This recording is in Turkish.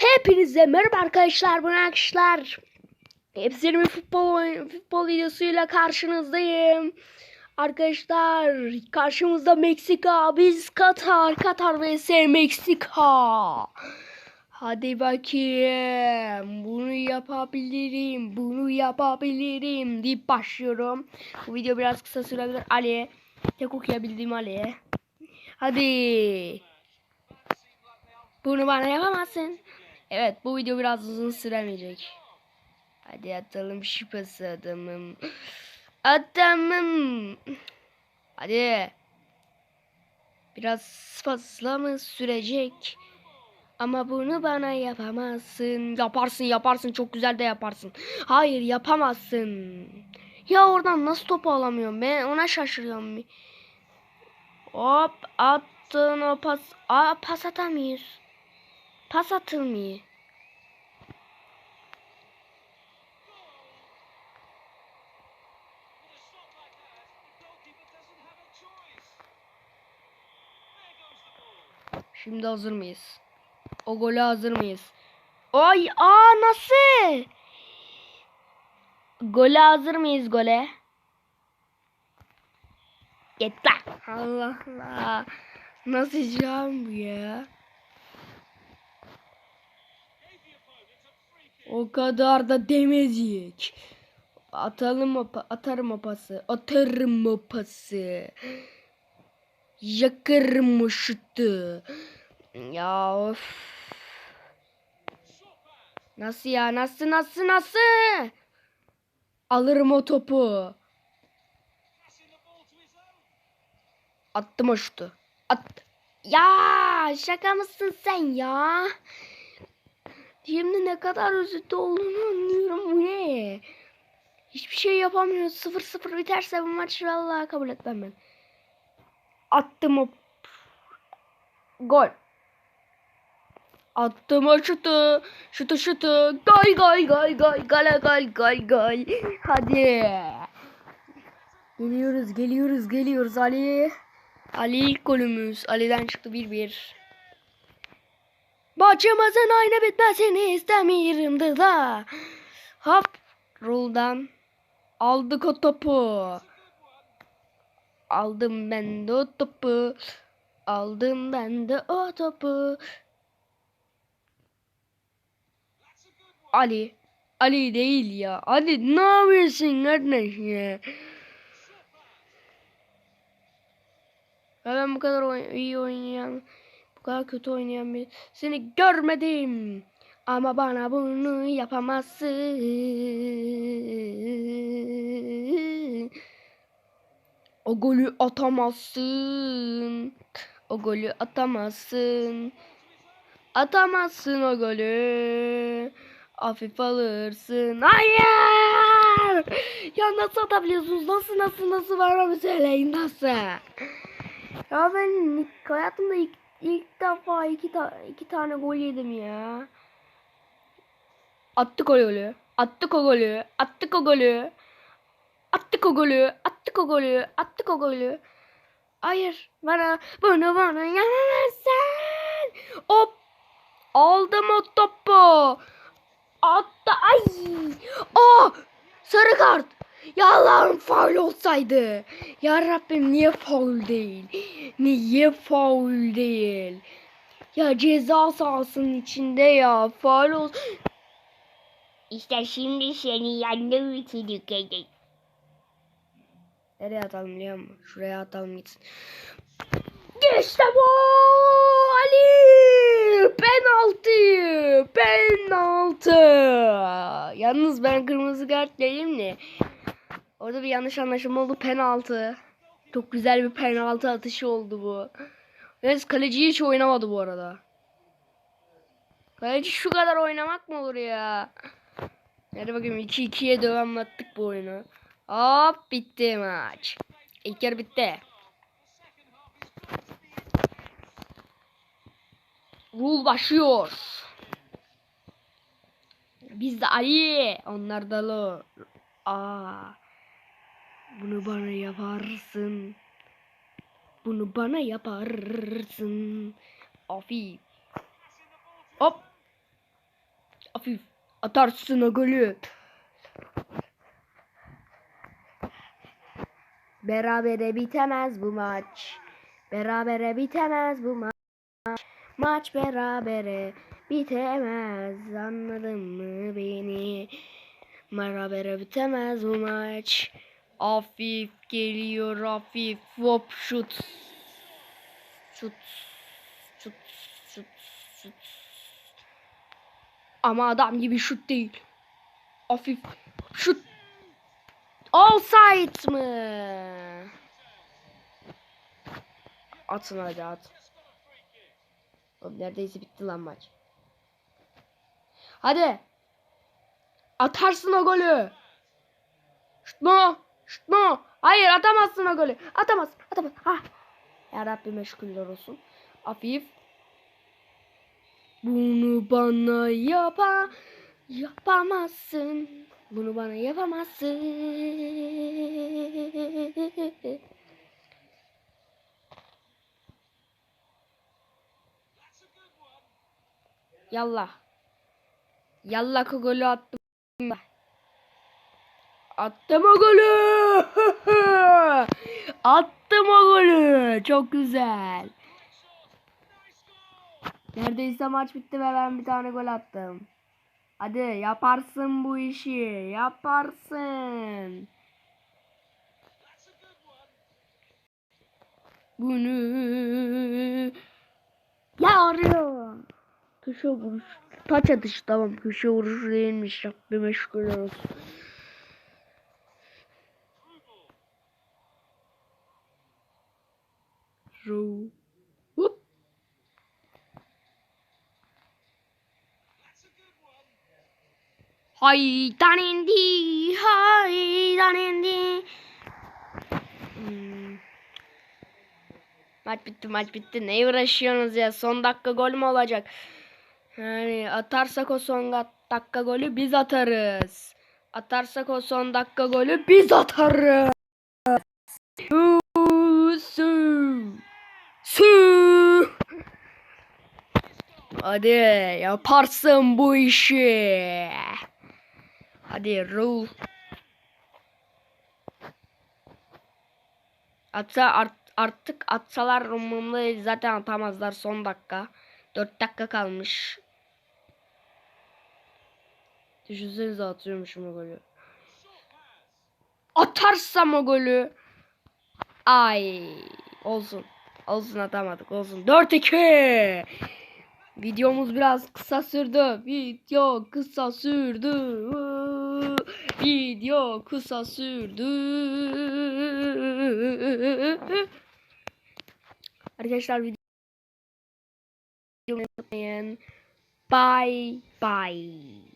Hepinize merhaba arkadaşlar. Bu arkadaşlar? Hepsinin bir futbol futbol videosuyla karşınızdayım. Arkadaşlar karşımızda Meksika, biz Katar, Katar vs Meksika. Hadi bakayım. Bunu yapabilirim. Bunu yapabilirim deyip başlıyorum. Bu video biraz kısa sürebilir. Ali. Tek okuyabildiğim Ali. Hadi. Bunu bana yapamazsın. Evet bu video biraz uzun süremeyecek. Hadi atalım pası adamım. Adamım. Hadi. Biraz fazla mı sürecek? Ama bunu bana yapamazsın. Yaparsın yaparsın çok güzel de yaparsın. Hayır yapamazsın. Ya oradan nasıl topu alamıyorum ben ona şaşırıyorum. Hop attın o pas. Aa pas atamıyoruz. Pas atılmıyor. Şimdi hazır mıyız? O gole hazır mıyız? Ay aa nasıl? Gole hazır mıyız gole? Lan. Allah Allah. Nasıl can bu ya? O kadar da demeyecek. Atalım o atarım o. Atarım o pası. Yakarım o şutu. Ya of. Nasıl ya? Nasıl nasıl nasıl? Alırım o topu. Attım o şutu. At. Ya şaka mısın sen ya? Şimdi ne kadar üzüntü olduğunu anlıyorum bu ne? Hiçbir şey yapamıyoruz. 0-0 biterse bu maçı vallahi kabul etmem ben. Attım o gol. Attım o şutu. Şutu şutu. Gol gol gol gol. Gol gol gol gol. Hadi. Geliyoruz geliyoruz geliyoruz Ali. Ali ilk golümüz. Ali'den çıktı 1-1. Maçımızın aynı bitmesini istemiyorum da. Hop. Ruldan. Aldık o topu. Aldım ben de o topu. Aldım ben de o topu. Ali. Ali değil ya. Ali ne yapıyorsun kardeş? Ya ben bu kadar oy- iyi oynayan, bu kadar kötü oynayan bir seni görmedim. Ama bana bunu yapamazsın. O golü atamazsın. O golü atamazsın. Atamazsın o golü. Hafif alırsın. Hayır! Ya nasıl atabiliyorsunuz? Nasıl nasıl nasıl bana bir söyleyin nasıl? Ya ben hayatımda ilk, ilk defa iki, ta, iki tane gol yedim ya. Attık o golü. Attık o golü. Attık o golü. Attık o golü. Attık o golü. Attık o golü. Hayır. Bana bunu bana yapamazsın. Hop. Aldım o topu. Attı. Ay. Aa. Sarı kart. Ya Allah'ım faul olsaydı. Ya Rabbim niye faul değil? Niye faul değil? Ya ceza sahasının içinde ya faul ol. İşte şimdi seni yendim için Nereye atalım biliyor musun? Şuraya atalım gitsin. İşte bu Ali! Penaltı! Penaltı! Yalnız ben kırmızı kart değilim de. Orada bir yanlış anlaşılma oldu. Penaltı. Çok güzel bir penaltı atışı oldu bu. Yalnız kaleci hiç oynamadı bu arada. Kaleci şu kadar oynamak mı olur ya? Hadi bakayım 2-2'ye devamlattık bu oyunu. Hop bitti maç. İlk yarı bitti. Rul başlıyor. Biz de Ali. Onlar da lo. Aa. Bunu bana yaparsın. Bunu bana yaparsın. Afi. Hop. Hafif. Atarsın o golü. Berabere bitemez bu maç. Berabere bitemez bu maç. Maç berabere bitemez. Anladın mı beni? Berabere bitemez bu maç. Hafif geliyor hafif. Hop şut. Şut. Şut. Şut. Şut. Ama adam gibi şut değil. Hafif şut. Offside mı? Atın hadi at. Oğlum neredeyse bitti lan maç. Hadi. Atarsın o golü. Şut mu? Hayır atamazsın o golü. Atamazsın. Atamazsın. Ah. Ya Rabbi meşguller olsun. Hafif. Bunu bana yapa yapamazsın. Bunu bana yapamazsın. Yallah. Yallah golü attım. Attım o golü. attım o golü. Çok güzel. Neredeyse maç bitti ve ben bir tane gol attım. Hadi yaparsın bu işi. Yaparsın. Bunu ya arıyor. Köşe vuruş. Taç atışı tamam. Köşe vuruşu değilmiş. Rabbi meşgul olsun. Ru. Hop. Haydan indi, haydan. Hmm. Maç bitti, maç bitti. Ne uğraşıyorsunuz ya? Son dakika gol mü olacak? Yani atarsak o son dakika golü biz atarız. Atarsak o son dakika golü biz atarız. Hadi yaparsın bu işi. Hadi rul. Atsa art- artık atsalar umurumda değil. Zaten atamazlar son dakika. 4 dakika kalmış. Düşünsenize atıyormuşum o golü. Atarsam o golü. Ay olsun. Olsun atamadık olsun. 4-2. Videomuz biraz kısa sürdü. Video kısa sürdü. Video kısa sürdü. Arkadaşlar video unutmayın. Bye bye.